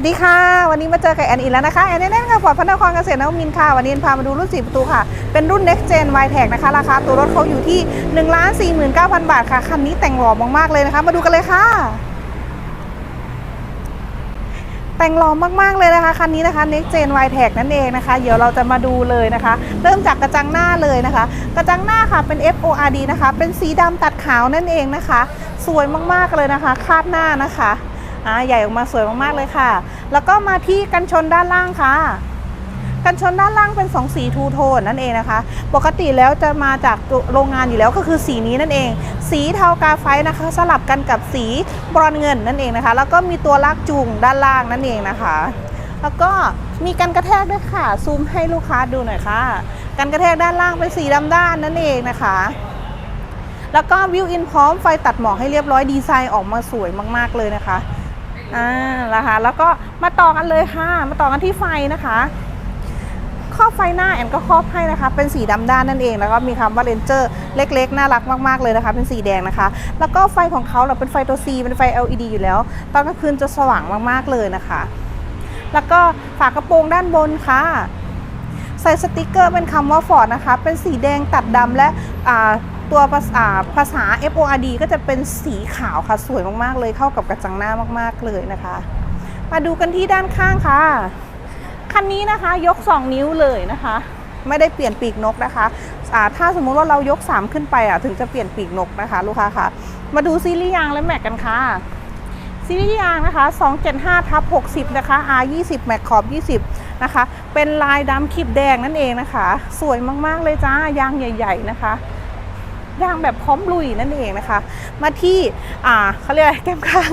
วัสดีค่ะ วันนี้มาเจอกับแอนอีกแล้วนะคะ แอนแน่นๆค่ะฟอร์ดพระนครเกษตรนวมินค่ะ วันนี้พามาดูรุ่น 4 ประตูค่ะ เป็นรุ่น Next Gen y t e c นะคะ ราคาตัวรถเขาอยู่ที่ 1 4 9 0 0 0 บาทค่ะ คันนี้แต่งหล่อมากๆเลยนะคะ มาดูกันเลยค่ะ แต่งหล่อมากๆเลยนะคะ คันนี้นะคะ Next Gen y t e c นั่นเองนะคะ เดี๋ยวเราจะมาดูเลยนะคะ เริ่มจากกระจังหน้าเลยนะคะ กระจังหน้าค่ะเป็น FORD นะคะ เป็นสีดำตัดขาวนั่นเองนะคะ สวยมากๆเลยนะคะ คาดหน้านะคะ อ่าใหญ่ออกมาสวยมากๆเลยค่ะ แล้วก็มาที่กันชนด้านล่างค่ะ กันชนด้านล่างเป็น2สีทูโทนนั่นเองนะคะ ปกติแล้วจะมาจากโรงงานอยู่แล้วก็คือสีนี้นั่นเอง สีเทากาไฟนะคะ สลับกันกับสีบรอนเงินนั่นเองนะคะ แล้วก็มีตัวลากจูงด้านล่างนั่นเองนะคะ แล้วก็มีกันกระแทกด้วยค่ะ ซูมให้ลูกค้าดูหน่อยค่ะ กันกระแทกด้านล่างเป็นสีดำด้านนั่นเองนะคะแล้วก็วิวอินพร้อมไฟตัดหมอกให้เรียบร้อยดีไซน์ออกมาสวยมาก ๆ เลยนะคะ อ่านะคะแล้วก็มาต่อกันเลยค่ะ มาต่อกันที่ไฟนะคะครอบไฟหน้าแอนก็ครอบให้นะคะ เป็นสีดำด้านนั่นเอง แล้วก็มีคำว่าเรนเจอร์เล็ก ๆ น่ารักมากๆเลยนะคะ เป็นสีแดงนะคะ แล้วก็ไฟของเขาเราเป็นไฟตัว C เป็นไฟ LED อยู่แล้ว ตอนกลางคืนจะสว่างมากๆเลยนะคะ แล้วก็ฝากระโปรงด้านบนค่ะ ใส่สติกเกอร์เป็นคำว่า Ford นะคะ เป็นสีแดงตัดดำและอ่า ตัวภาษาภาษา FORD ก็จะเป็นสีขาวค่ะสวยมากๆเลยเข้ากับกระจังหน้ามากๆเลยนะคะ มาดูกันที่ด้านข้างค่ะ คันนี้นะคะยก 2 นิ้วเลยนะคะ ไม่ได้เปลี่ยนปีกนกนะคะอ่าถ้าสมมุติว่าเรายก 3 ขึ้นไปอะถึงจะเปลี่ยนปีกนกนะคะ ลูกค้าค่ะ มาดูซีรีส์ยางและแม็กกันค่ะซีรีส์ยางนะคะ 275ทับ60 นะคะ R20 แม็กขอบ 20 นะคะ เป็นลายดำขีบแดงนั่นเองนะคะ สวยมากๆเลยจ้ายางใหญ่ ๆ นะคะ ยางแบบพร้อมลุยนั่นเองนะคะ มาที่อ่าเขาเรียกแก้มข้าง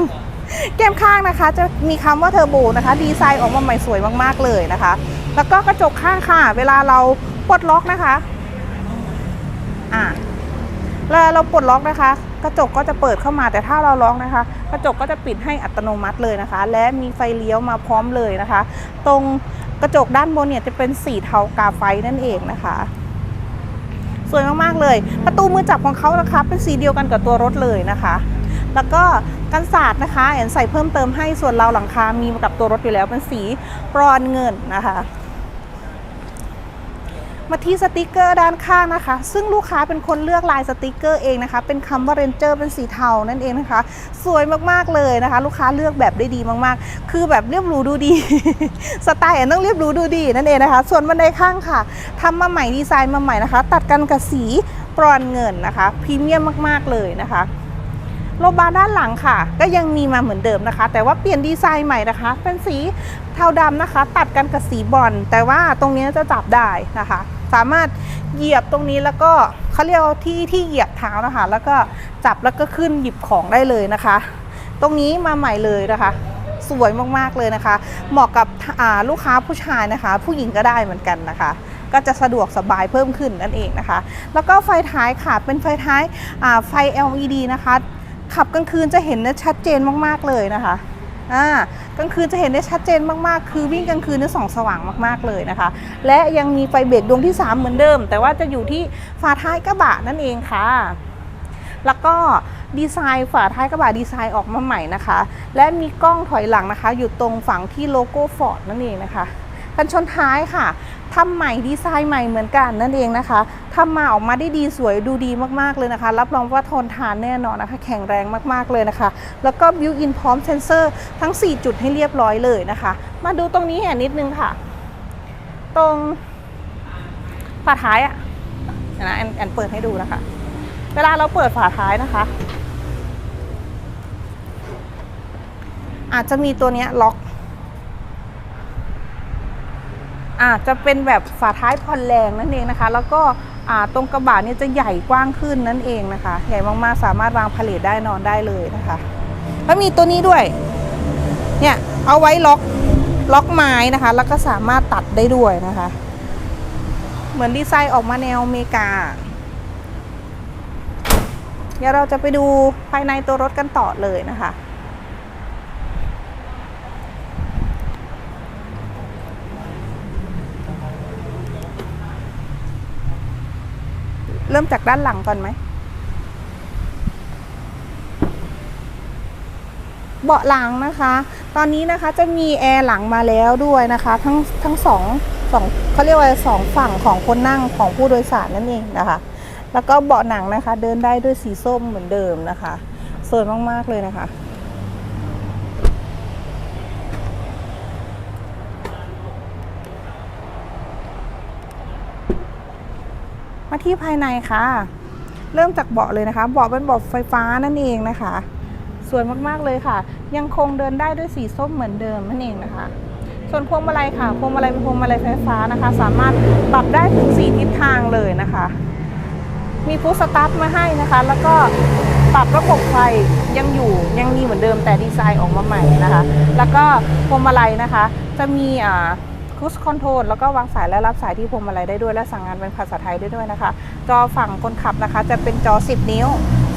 แก้มข้างนะคะ จะมีคำว่าเทอร์โบนะคะ ดีไซน์ออกมาใหม่สวยมากๆเลยนะคะ แล้วก็กระจกข้างค่ะ เวลาเราปลดล็อกนะคะอ่าเวลาเราปลดล็อกนะคะ กระจกก็จะเปิดเข้ามาแต่ถ้าเราล็อกนะคะ กระจกก็จะปิดให้อัตโนมัติเลยนะคะ และมีไฟเลี้ยวมาพร้อมเลยนะคะ ตรงกระจกด้านบนเนี่ยจะเป็นสีเทากาไฟนั่นเองนะคะ วยมากๆเลย ประตูมือจับของเขานะคะเป็นสีเดียวกันกับตัวรถเลยนะคะ แล้วก็กันศาสตร์นะคะแอนใส่เพิ่มเติมให้ส่วนเราหลังคามีมากับตัวรถอยู่แล้วเป็นสีบรอนเงินนะคะ มาที่สติกเกอร์ด้านข้างนะคะ ซึ่งลูกค้าเป็นคนเลือกลายสติกเกอร์เองนะคะ เป็นคำว่าเรนเจอร์เป็นสีเทานั่นเองนะคะ สวยมากๆเลยนะคะ ลูกค้าเลือกแบบได้ดีมากๆ คือแบบเรียบหรูดูดี สไตล์ต้องเรียบหรูดูดีนั่นเองนะคะ ส่วนบันไดข้างค่ะทำมาใหม่ดีไซน์มาใหม่นะคะ ตัดกันกับสีบรอนเงินนะคะพรีเมียมมากๆเลยนะคะโลบาร์ด้านหลังค่ะ ก็ยังมีมาเหมือนเดิมนะคะ แต่ว่าเปลี่ยนดีไซน์ใหม่นะคะ เป็นสีเทาดำนะคะ ตัดกันกับสีบอลแต่ว่าตรงนี้จะจับได้นะคะ สามารถเหยียบตรงนี้แล้วก็เขาเรียกที่ที่เหยียบเท้านะคะ แล้วก็จับแล้วก็ขึ้นหยิบของได้เลยนะคะ ตรงนี้มาใหม่เลยนะคะ สวยมากๆเลยนะคะ เหมาะกับลูกค้าผู้ชายนะคะ ผู้หญิงก็ได้เหมือนกันนะคะก็จะสะดวกสบายเพิ่มขึ้นนั่นเองนะคะ แล้วก็ไฟท้ายค่ะ เป็นไฟท้ายไฟ LED นะคะ ขับกลางคืนจะเห็นชัดเจนมาก ๆ เลยนะคะ อ่ากลางคืนจะเห็นได้ชัดเจนมากๆ คือวิ่งกลางคืนนี่ส่องสว่างมากๆเลยนะคะ และยังมีไฟเบรกดวงที่ 3 เหมือนเดิม แต่ว่าจะอยู่ที่ฝาท้ายกระบะนั่นเองค่ะ แล้วก็ดีไซน์ฝาท้ายกระบะดีไซน์ออกมาใหม่นะคะ และมีกล้องถอยหลังนะคะ อยู่ตรงฝั่งที่โลโก้ฟอร์ดนั่นเองนะคะกันชนท้ายค่ะ ทำใหม่ดีไซน์ใหม่เหมือนกันนั่นเองนะคะทำมาออกมาได้ดีสวยดูดีมากๆเลยนะคะ รับรองว่าทนทานแน่นอนนะคะ แข็งแรงมากๆเลยนะคะ แล้วก็บิวอินพร้อมเซนเซอร์ทั้ง 4 จุดให้เรียบร้อยเลยนะคะ มาดูตรงนี้แอนนิดนึงค่ะ ตรงฝาท้ายอะนะแอนแอนเปิดให้ดูนะคะ เวลาเราเปิดฝาท้ายนะคะ อาจจะมีตัวนี้ล็อก อาจจะเป็นแบบฝาท้ายผ่อนแรงนั่นเองนะคะ แล้วก็ตรงกระบะเนี่ยจะใหญ่กว้างขึ้นนั่นเองนะคะ ใหญ่มากๆสามารถวางพาเลทได้นอนได้เลยนะคะแล้วมีตัวนี้ด้วย เนี่ยเอาไว้ล็อกล็อกไม้นะคะ แล้วก็สามารถตัดได้ด้วยนะคะ เหมือนดีไซน์ออกมาแนวอเมริกา เดี๋ยวเราจะไปดูภายในตัวรถกันต่อเลยนะคะ เริ่มจากด้านหลังก่อนไหม เบาะหลังนะคะ ตอนนี้นะคะจะมีแอร์หลังมาแล้วด้วยนะคะ ทั้งทั้งสองสองเขาเรียกว่าสองฝั่งของคนนั่งของผู้โดยสารนั่นเองนะคะ แล้วก็เบาะหนังนะคะ เดินได้ด้วยสีส้มเหมือนเดิมนะคะ สวยมากๆเลยนะคะ มาที่ภายในค่ะ เริ่มจากเบาะเลยนะคะ เบาะเป็นเบาะไฟฟ้านั่นเองนะคะ สวยมากๆเลยค่ะ ยังคงเดินได้ด้วยสีส้มเหมือนเดิมนั่นเองนะคะ ส่วนพวงมาลัยค่ะ พวงมาลัยเป็นพวงมาลัยไฟฟ้านะคะ สามารถปรับได้ถึง4ทิศทางเลยนะคะ มีพุชสตาร์ทมาให้นะคะ แล้วก็ปรับระบบไฟยังอยู่ยังมีเหมือนเดิมแต่ดีไซน์ออกมาใหม่นะคะ แล้วก็พวงมาลัยนะคะ จะมีอ่า คูสคอนโทรลแล้วก็วางสายและรับสายที่พวงมาลัยได้ด้วย และสั่งงานเป็นภาษาไทยได้ด้วยนะคะ จอฝั่งคนขับนะคะ จะเป็นจอ 10 นิ้ว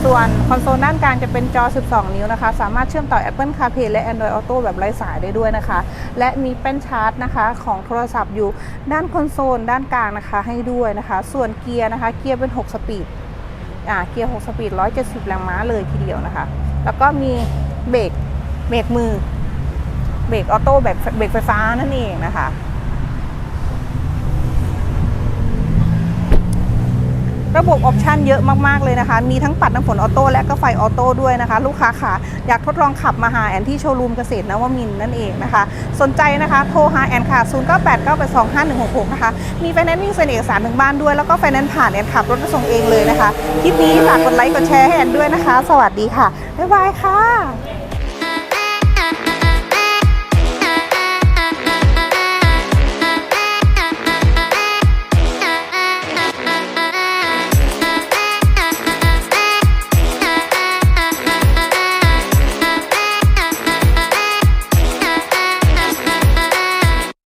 ส่วนคอนโซลด้านกลางจะเป็นจอ 12 นิ้วนะคะ สามารถเชื่อมต่อ Apple CarPlay และ Android Auto แบบไร้สายได้ด้วยนะคะ และมีแป้นชาร์จนะคะของโทรศัพท์อยู่ด้านคอนโซลด้านกลางนะคะให้ด้วยนะคะ ส่วนเกียร์นะคะ เกียร์เป็น 6 สปีดอ่าเกียร์ 6 สปีด 170 แรงม้าเลยทีเดียวนะคะ แล้วก็มีเบรกเบรกมือเบรกออโต้แบบเบรกไฟฟ้านั่นเองนะคะ ระบบออปชันเยอะมากๆเลยนะคะ มีทั้งปัดน้ำฝนออโต้และก็ไฟออโต้ด้วยนะคะ ลูกค้าค่ะ อยากทดลองขับมาหาแอนที่โชว์รูมเกษตรนวมินทร์นั่นเองนะคะ สนใจนะคะโทรหาแอนค่ะ 0 9 8 9 8 2 5 1 6 6 นะคะ มีไฟแนนซ์วิ่งเซ็นเอกสารถึงบ้านด้วย แล้วก็ไฟแนนซ์ผ่านแอนขับรถมาส่งเองเลยนะคะ คลิปนี้ฝากกดไลค์กดแชร์ให้แอนด้วยนะคะ สวัสดีค่ะบ๊ายบายค่ะ